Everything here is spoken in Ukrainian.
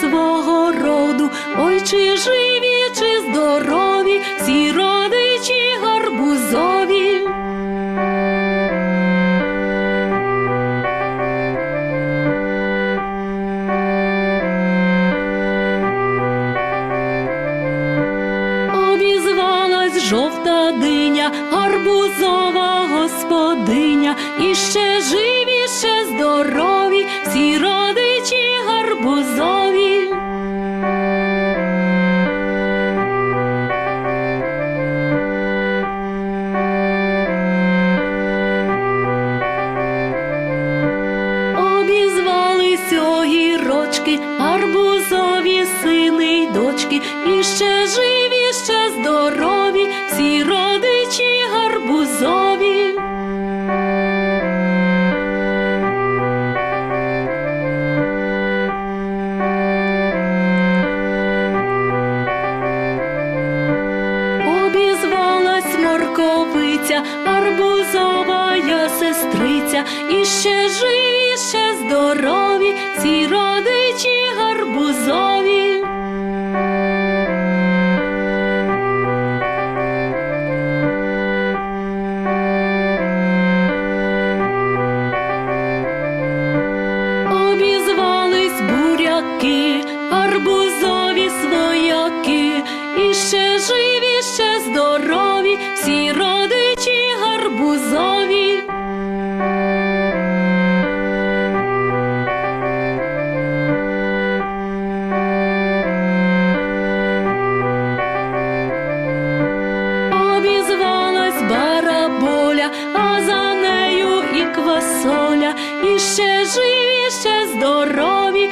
свого роду, ой, чи живі, чи здорові, всі родичі гарбузові. Обізвалась жовта диня, гарбузова господиня, і ще живі, ще здорові, всі родичі огірочки, гарбузові сини й дочки, і ще живі, ще здорові, всі родичі гарбузові. Обізвалась морковиця, арбузова сестриця, і ще живі, ще здорові, ці арбузові свояки, і ще живі, ще здорові, всі родичі гарбузові. Обізвалась бараболя, а за нею і квасоля, і ще живі, ще здорові.